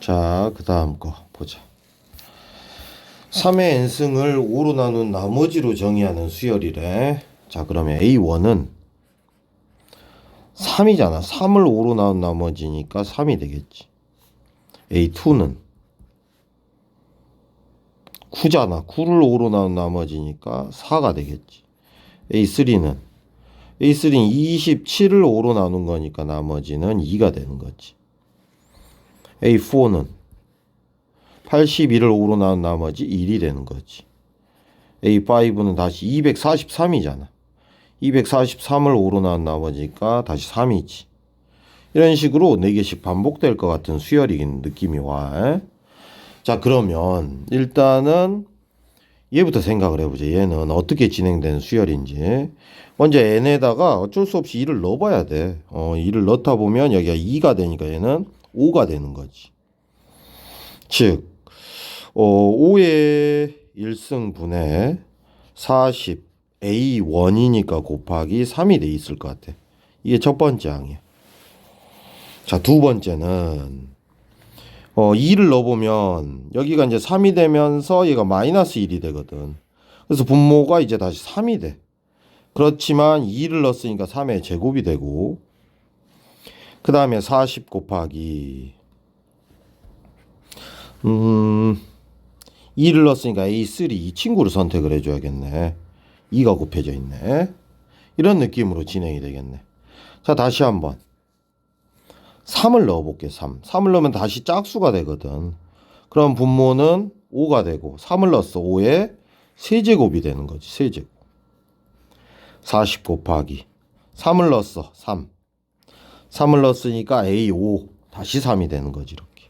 자, 그 다음 거 보자. 3의 n승을 5로 나눈 나머지로 정의하는 수열이래. 자, 그러면 A1은 3이잖아. 3을 5로 나눈 나머지니까 3이 되겠지. A2는 9잖아. 9를 5로 나눈 나머지니까 4가 되겠지. A3는 A3는 27을 5로 나눈 거니까 나머지는 2가 되는 거지. A4는 81을 5로 나눈 나머지 1이 되는 거지. A5는 다시 243이잖아. 243을 5로 나눈 나머지니까 다시 3이지. 이런 식으로 4개씩 반복될 것 같은 수열이긴 느낌이 와. 자, 그러면 일단은 얘부터 생각을 해보자. 얘는 어떻게 진행되는 수열인지. 먼저 n에다가 어쩔 수 없이 2를 넣어봐야 돼. 어, 2를 넣다 보면 여기가 2가 되니까 얘는 5가 되는 거지. 즉, 어, 5의 1승분의 40 A1이니까 곱하기 3이 돼 있을 것 같아. 이게 첫 번째 항이야. 자, 두 번째는 어, 2를 넣어보면 여기가 이제 3이 되면서 얘가 마이너스 1이 되거든. 그래서 분모가 이제 다시 3이 돼. 그렇지만 2를 넣었으니까 3의 제곱이 되고 그 다음에 40 곱하기 음 2를 넣었으니까 A3 이 친구를 선택을 해줘야겠네. 2가 곱해져 있네. 이런 느낌으로 진행이 되겠네. 자 다시 한번 3을 넣어볼게 3. 3을 넣으면 다시 짝수가 되거든. 그럼 분모는 5가 되고 3을 넣었어 5에 세제곱이 되는 거지 세제곱. 40 곱하기 3을 넣었어 3. 3을 넣었으니까 A5 다시 3이 되는 거지 이렇게.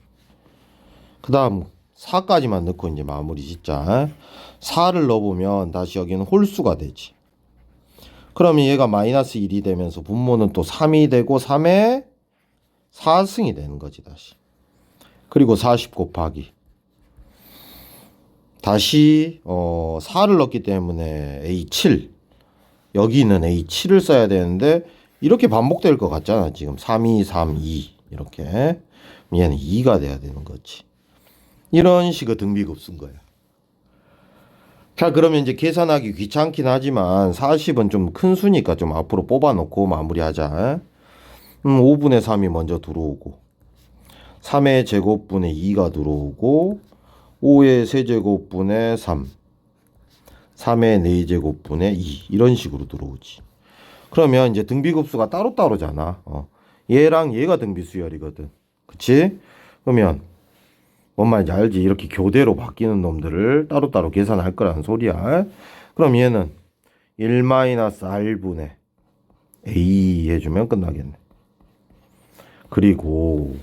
그 다음 4까지만 넣고 이제 마무리 짓자. 4를 넣어보면 다시 여기는 홀수가 되지. 그러면 얘가 마이너스 1이 되면서 분모는 또 3이 되고 3에 4승이 되는 거지 다시. 그리고 40 곱하기 다시 어 4를 넣기 때문에 A7 여기는 A7을 써야 되는데 이렇게 반복될 것 같잖아. 지금 3, 2, 3, 2 이렇게. 얘는 2가 돼야 되는 거지. 이런 식의 등비급 쓴 거야. 자 그러면 이제 계산하기 귀찮긴 하지만 40은 좀 큰 수니까 좀 앞으로 뽑아놓고 마무리하자. 음, 5분의 3이 먼저 들어오고 3의 제곱분의 2가 들어오고 5의 세제곱분의 3 3의 4제곱분의 2 이런 식으로 들어오지 그러면 이제 등비급수가 따로따로잖아 어. 얘랑 얘가 등비수열이거든 그치? 그러면 뭔 말인지 알지? 이렇게 교대로 바뀌는 놈들을 따로따로 계산할 거라는 소리야 그럼 얘는 1-r분의 a 해주면 끝나겠네 그리고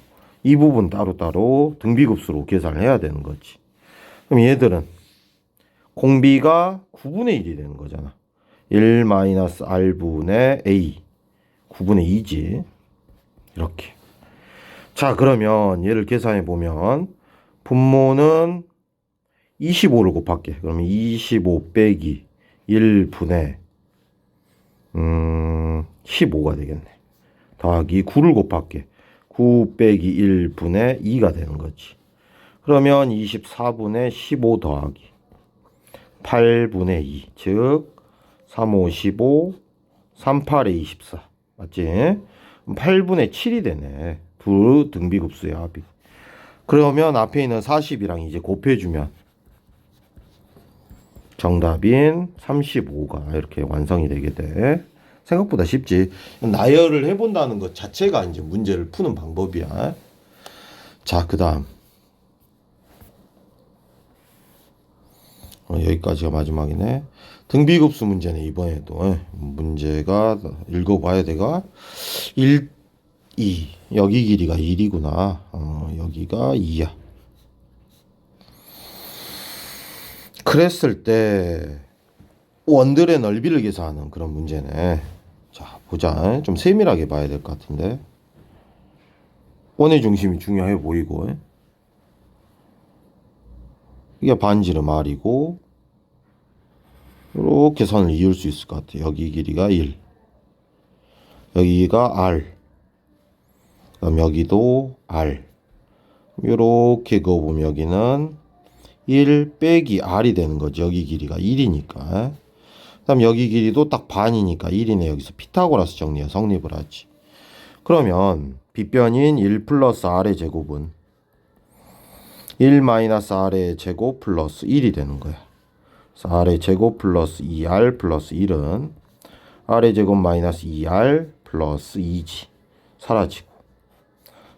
이 부분 따로따로 등비급수로 계산을 해야 되는 거지. 그럼 얘들은 공비가 9분의 1이 되는 거잖아. 1-r분의 a 9분의 2지. 이렇게. 자 그러면 얘를 계산해 보면 분모는 25를 곱할게. 그러면 25 빼기 1분의 음 15가 되겠네. 더하기 9를 곱할게. 9 빼기 1분의 2가 되는 거지. 그러면 24분의 15 더하기 8분의 2. 즉, 3, 5, 15, 3, 8에 24. 맞지? 8분의 7이 되네. 두 등비급수의 합이. 그러면 앞에 있는 40이랑 이제 곱해주면 정답인 35가 이렇게 완성이 되게 돼. 생각보다 쉽지. 나열을 해본다는 것 자체가 이제 문제를 푸는 방법이야. 자, 그 다음. 여기까지가 마지막이네. 등비급수 문제네, 이번에도. 문제가, 읽어봐야 돼가. 1, 2. 여기 길이가 1이구나. 어, 여기가 2야. 그랬을 때, 원들의 넓이를 계산하는 그런 문제네. 자, 보자. 좀 세밀하게 봐야 될 것 같은데. 원의 중심이 중요해 보이고. 이게 반지름 R이고, 이렇게 선을 이을 수 있을 것 같아. 여기 길이가 1. 여기가 R. 그럼 여기도 R. 요렇게 그어보면 여기는 1 빼기 r이 되는 거죠. 여기 길이가 1이니까. 그 다음 여기 길이도 딱 반이니까 1이네. 여기서 피타고라스 정리해 성립을 하지. 그러면 빗변인 1 플러스 r의 제곱은 1 마이너스 r의 제곱 플러스 1이 되는 거야. 그래서 r의 제곱 플러스 2r 플러스 1은 r의 제곱 마이너스 2r 플러스 2지. 사라지고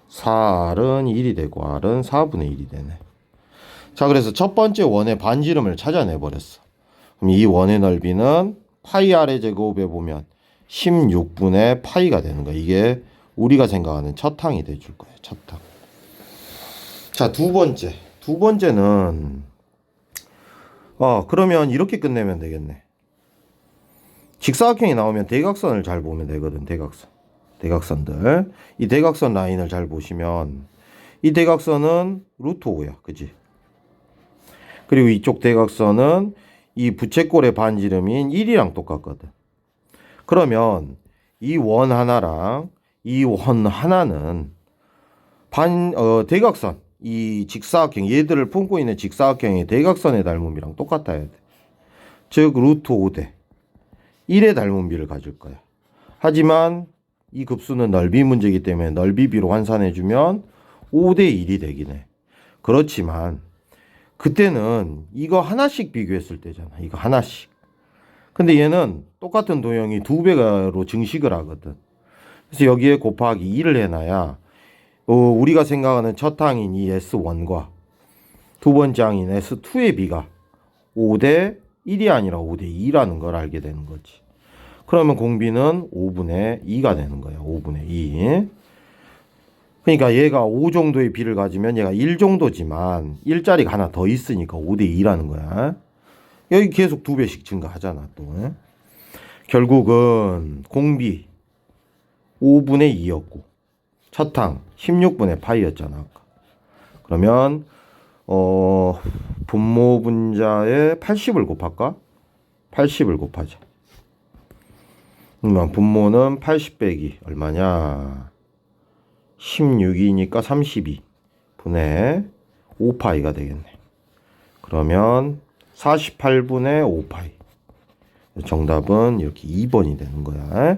4r은 1이 되고 r은 4분의 1이 되네. 자, 그래서 첫 번째 원의 반지름을 찾아내 버렸어. 그럼 이 원의 넓이는 파이 r의 제곱에 보면 16분의 파이가 되는 거야. 이게 우리가 생각하는 첫 항이 돼 줄 거예요. 첫 항. 자, 두 번째. 두 번째는 어, 그러면 이렇게 끝내면 되겠네. 직사각형이 나오면 대각선을 잘 보면 되거든. 대각선. 대각선들. 이 대각선 라인을 잘 보시면 이 대각선은 루트 5야. 그지? 그리고 이쪽 대각선은 이 부채꼴의 반지름인 1이랑 똑같거든. 그러면 이 원 하나랑 이 원 하나는 반, 어, 대각선, 이 직사각형, 얘들을 품고 있는 직사각형의 대각선의 닮음이랑 똑같아야 돼. 즉, 루트 5대 1의 닮음비를 가질 거야. 하지만 이 급수는 넓이 문제이기 때문에 넓이 비로 환산해 주면 5대 1이 되긴 해. 그렇지만, 그때는 이거 하나씩 비교했을 때잖아. 이거 하나씩. 근데 얘는 똑같은 도형이 두 배로 증식을 하거든. 그래서 여기에 곱하기 2를 해놔야 어, 우리가 생각하는 첫 항인 이 S1과 두 번째 항인 S2의 비가 5대 1이 아니라 5대 2라는 걸 알게 되는 거지. 그러면 공비는 5분의 2가 되는 거야. 5분의 2. 그러니까 얘가 5 정도의 비를 가지면 얘가 1 정도지만 1짜리가 하나 더 있으니까 5대 2라는 거야. 여기 계속 두 배씩 증가하잖아 또. 결국은 공비 5분의 2였고 첫 항 16분의 파이였잖아. 그러면 어 분모 분자에 80을 곱할까? 80을 곱하자. 그러면 분모는 80 빼기 얼마냐? 16이니까 32 분의 5파이가 되겠네. 그러면 48분의 5파이. 정답은 이렇게 2번이 되는 거야.